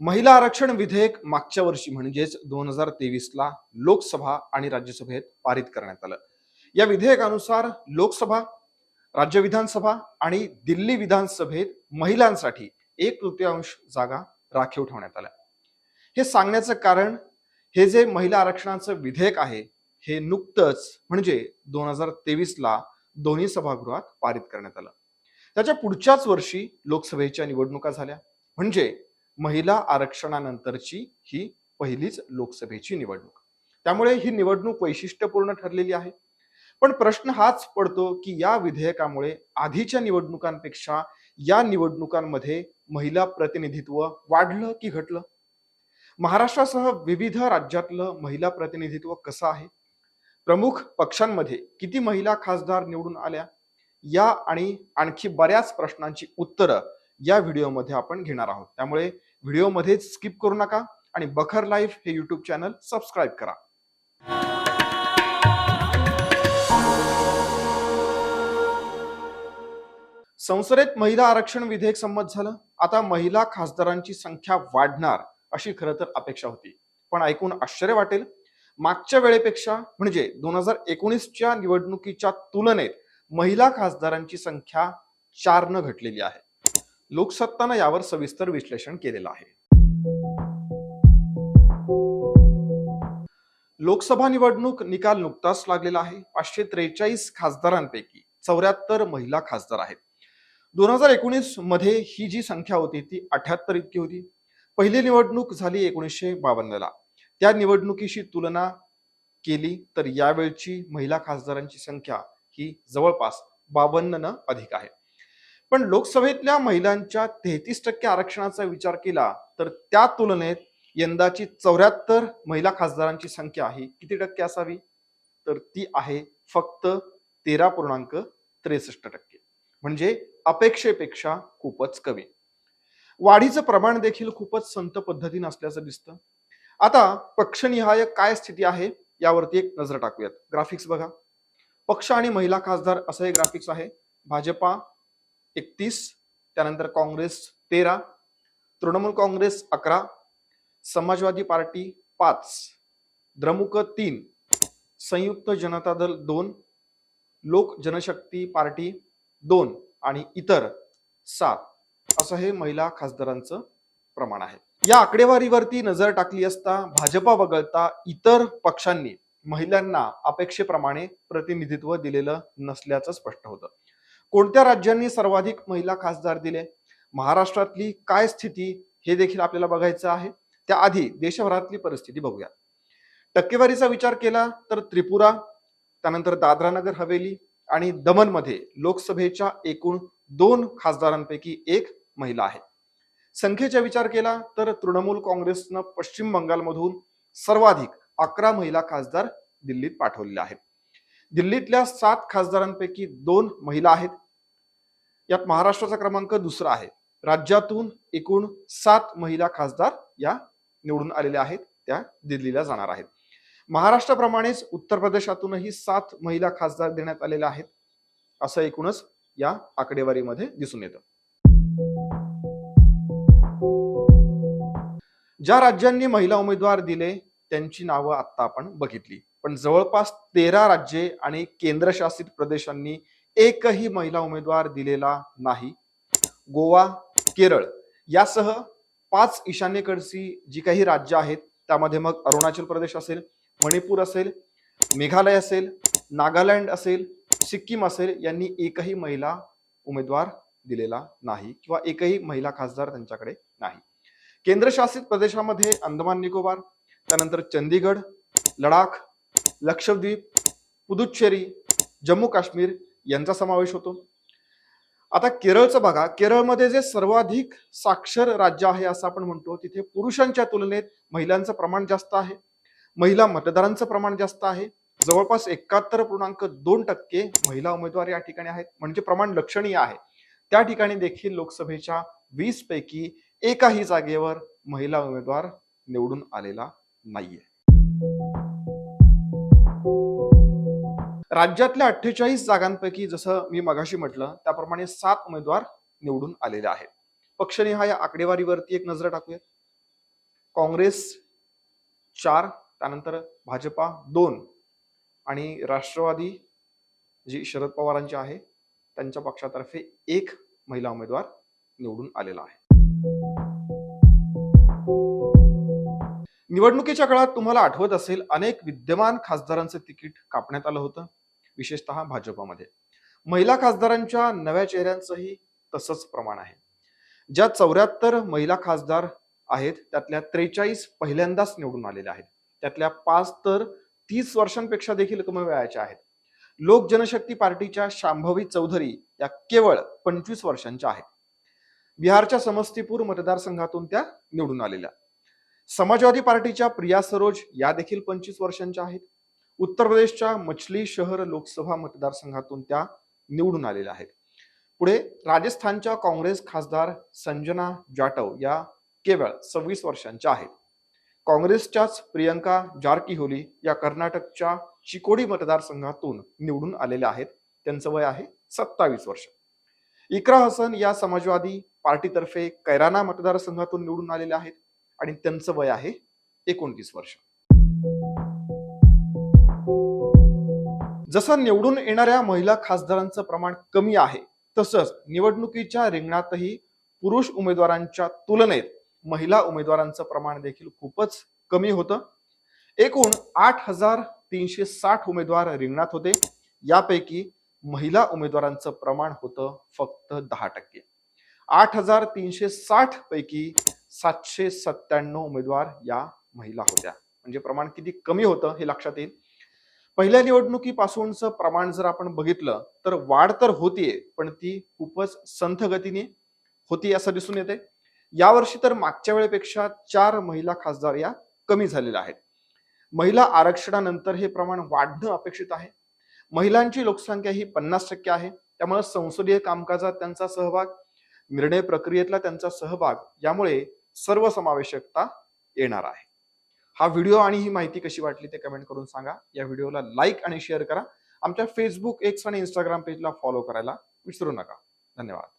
महिला आरक्षण विधेयक मागच्या वर्षी म्हणजेच दोन हजार तेवीसला लोकसभा आणि राज्यसभेत पारित करण्यात आलं. या विधेयकानुसार लोकसभा राज्य विधानसभा आणि दिल्ली विधानसभेत महिलांसाठी एक तृतीयांश जागा राखीव ठेवण्यात आल्या. हे सांगण्याचं कारण हे जे महिला आरक्षणाचं विधेयक आहे हे नुकतंच म्हणजे दोन हजार तेवीसला दोन्ही सभागृहात पारित करण्यात आलं. त्याच्या पुढच्याच वर्षी लोकसभेच्या निवडणुका झाल्या. म्हणजे महिला आरक्षणानंतरची ही पहिलीच लोकसभेची निवडणूक. त्यामुळे ही निवडणूक वैशिष्ट्यपूर्ण ठरलेली आहे. पण प्रश्न हाच पडतो की या विधेयकामुळे आधीच्या निवडणुकांपेक्षा या निवडणुकांमध्ये महिला प्रतिनिधित्व वाढलं की घटलं? महाराष्ट्रासह विविध राज्यातलं महिला प्रतिनिधित्व कसं आहे? प्रमुख पक्षांमध्ये किती महिला खासदार निवडून आल्या? या आणि आणखी बऱ्याच प्रश्नांची उत्तरं या व्हिडिओमध्ये आपण घेणार आहोत. त्यामुळे व्हिडिओमध्येच स्किप करू नका आणि बखर लाईफ हे युट्यूब चॅनल सबस्क्राईब करा. संसदेत महिला आरक्षण विधेयक संमत झालं. आता महिला खासदारांची संख्या वाढणार अशी खरं तर अपेक्षा होती. पण ऐकून आश्चर्य वाटेल. मागच्या वेळेपेक्षा म्हणजे दोन हजार एकोणीसच्या निवडणुकीच्या तुलनेत महिला खासदारांची संख्या चारनं घटलेली आहे. लोकसत्तानं यावर सविस्तर विश्लेषण केलेलं आहे. लोकसभा निवडणूक निकाल नुकताच लागलेला आहे. पाचशे त्रेचाळीस खासदारांपैकी चौऱ्याहत्तर महिला खासदार आहेत. दोन हजार एकोणीसमध्ये ही जी संख्या होती ती अठ्याहत्तर इतकी होती. पहिली निवडणूक झाली एकोणीसशे बावन्नला. त्या निवडणुकीशी तुलना केली तर यावेळची महिला खासदारांची संख्या ही जवळपास बावन्न अधिक आहे. पण लोकसभेतल्या महिलांच्या तेहतीस टक्के आरक्षणाचा विचार केला तर त्या तुलनेत यंदाची चौऱ्याहत्तर महिला खासदारांची संख्या आहे. किती टक्के असावी? तर ती आहे फक्त तेरा पूर्णांक त्रेसष्ट टक्के. म्हणजे अपेक्षेपेक्षा खूपच कमी. वाढीचं प्रमाण देखील खूपच संत पद्धतीनं असल्याचं दिसतं. आता पक्षनिहाय काय स्थिती आहे यावरती एक नजर टाकूयात. ग्राफिक्स बघा. पक्ष आणि महिला खासदार असं हे ग्राफिक्स आहे. भाजपा एकतीस त्यानंतर काँग्रेस तेरा तृणमूल काँग्रेस अकरा समाजवादी पार्टी पाच द्रमुक तीन संयुक्त जनता दल दोन लोक जनशक्ती पार्टी दोन आणि इतर सात. असं हे महिला खासदारांचं प्रमाण आहे. या आकडेवारीवरती नजर टाकली असता भाजपा वगळता इतर पक्षांनी महिलांना अपेक्षेप्रमाणे प्रतिनिधित्व दिलेलं नसल्याचं स्पष्ट होतं. कोणत्या राज्यांनी सर्वाधिक महिला खासदार दिले? महाराष्ट्रातली काय स्थिती हे देखील आपल्याला बघायचं आहे. त्याआधी देशभरातली परिस्थिती बघूया. टक्केवारीचा विचार केला तर त्रिपुरा त्यानंतर दादरा नगर हवेली आणि दमनमध्ये लोकसभेच्या एकूण दोन खासदारांपैकी एक महिला आहे. संख्येचा विचार केला तर तृणमूल काँग्रेसनं पश्चिम बंगालमधून सर्वाधिक अकरा महिला खासदार दिल्लीत पाठवलेले आहेत. दिल्लीतल्या सात खासदारांपैकी दोन महिला आहेत. यात महाराष्ट्राचा क्रमांक दुसरा आहे. राज्यातून एकूण सात महिला खासदार या निवडून आलेल्या आहेत त्या दिल्लीला जाणार आहेत. महाराष्ट्राप्रमाणेच उत्तर प्रदेशातूनही सात महिला खासदार देण्यात आलेल्या आहेत असं एकूणच या आकडेवारीमध्ये दिसून येतं. ज्या राज्यांनी महिला उमेदवार दिले त्यांची नावं आता आपण बघितली. पण जवळपास तेरा राज्ये आणि केंद्रशासित प्रदेशांनी एकही महिला उमेदवार दिलेला नाही. गोवा केरळ यासह पाच ईशान्येकडची जी काही राज्य आहेत त्यामध्ये मग अरुणाचल प्रदेश असेल मणिपूर असेल मेघालय असेल नागालँड असेल सिक्कीम असेल यांनी एकही महिला उमेदवार दिलेला नाही किंवा एकही महिला खासदार त्यांच्याकडे नाही. केंद्रशासित प्रदेशामध्ये अंदमान निकोबार त्यानंतर चंदीगड लडाख लक्षद्वीप पुदुच्चेरी जम्मू काश्मीर यांचा समावेश होतो. आता केरळचं बघा केरळमध्ये जे सर्वाधिक साक्षर राज्य आहे असं आपण म्हणतो तिथे पुरुषांच्या तुलनेत महिलांचं प्रमाण जास्त आहे. महिला मतदारांचं प्रमाण जास्त आहे. जवळपास एकाहत्तर पूर्णांक दोन टक्के महिला उमेदवार या ठिकाणी आहेत. म्हणजे प्रमाण लक्षणीय आहे. त्या ठिकाणी देखील लोकसभेच्या वीस पैकी एकाही जागेवर महिला उमेदवार निवडून आलेला नाहीये. राज्यातल्या अठ्ठेचाळीस जागांपैकी जसं मी मगाशी म्हटलं त्याप्रमाणे सात उमेदवार निवडून आलेले आहेत. पक्षनिहाय आकडेवारीवरती एक नजर टाकूया. काँग्रेस चार त्यानंतर भाजपा दोन आणि राष्ट्रवादी जी शरद पवारांची आहे त्यांच्या पक्षातर्फे एक महिला उमेदवार निवडून आलेला आहे. निवडणुकीच्या काळात तुम्हाला आठवत असेल अनेक विद्यमान खासदारांचं तिकीट कापण्यात आलं होतं. विशेषतः भाजपामध्ये. महिला खासदारांच्या नव्या चेहऱ्यांचंही तसंच प्रमाण आहे. ज्या चौऱ्याहत्तर महिला खासदार आहेत त्यातल्या त्रेचाळीस पहिल्यांदाच निवडून आलेल्या आहेत. त्यातल्या पाच तर तीस वर्षांपेक्षा देखील कमी वयाच्या आहेत. लोक जनशक्ती पार्टीच्या शांभवी चौधरी या केवळ पंचवीस वर्षांच्या आहेत. बिहारच्या समस्तीपूर मतदारसंघातून त्या निवडून आलेल्या. समाजवादी पार्टीच्या प्रिया सरोज या देखील पंचवीस वर्षांच्या आहेत. उत्तर प्रदेशच्या मछली शहर लोकसभा मतदारसंघातून त्या निवडून आलेल्या आहेत. पुढे राजस्थानच्या काँग्रेस खासदार संजना जाटव या केवळ सव्वीस वर्षांच्या आहेत. काँग्रेसच्याच प्रियंका जारकीहोली या कर्नाटकच्या चिकोडी मतदारसंघातून निवडून आलेल्या आहेत. त्यांचं वय आहे सत्तावीस वर्ष. इकरा हसन या समाजवादी पार्टीतर्फे कैराना मतदारसंघातून निवडून आलेल्या आहेत आणि त्यांचं वय आहे एकोणतीस वर्ष. जसं निवडून येणाऱ्या महिला खासदारांचं प्रमाण कमी आहे तसंच निवडणुकीच्या रिंगणातही पुरुष उमेदवारांच्या तुलनेत महिला उमेदवारांचं प्रमाण देखील खूपच कमी होतं. एकूण आठ हजार तीनशे साठ उमेदवार रिंगणात होते. यापैकी महिला उमेदवारांचं प्रमाण होतं फक्त दहा टक्के. आठ हजार तीनशे साठ पैकी सातशे सत्त्याण्णव उमेदवार या महिला होत्या. म्हणजे प्रमाण किती कमी होतं हे लक्षात येईल. पहिल्या निवडणुकीपासूनचं प्रमाण जर आपण बघितलं तर वाढ तर होतीये पण ती खूपच संथ गतीने होती असं दिसून येते यावर्षी तर मागच्या वेळेपेक्षा चार महिला खासदार या कमी झालेल्या आहेत. महिला आरक्षणानंतर हे प्रमाण वाढणं अपेक्षित आहे. महिलांची लोकसंख्या ही पन्नास टक्के आहे. त्यामुळे संसदीय कामकाजात त्यांचा सहभाग निर्णय प्रक्रियेतला त्यांचा सहभाग यामुळे सर्वसमावेशकता येणार आहे. हा व्हिडिओ आणि ही माहिती कशी वाटली ते कमेंट करून सांगा. या व्हिडिओला लाईक आणि शेअर करा. आमच्या फेसबुक एक्स आणि इंस्टाग्राम पेजला फॉलो करायला विसरू नका. धन्यवाद.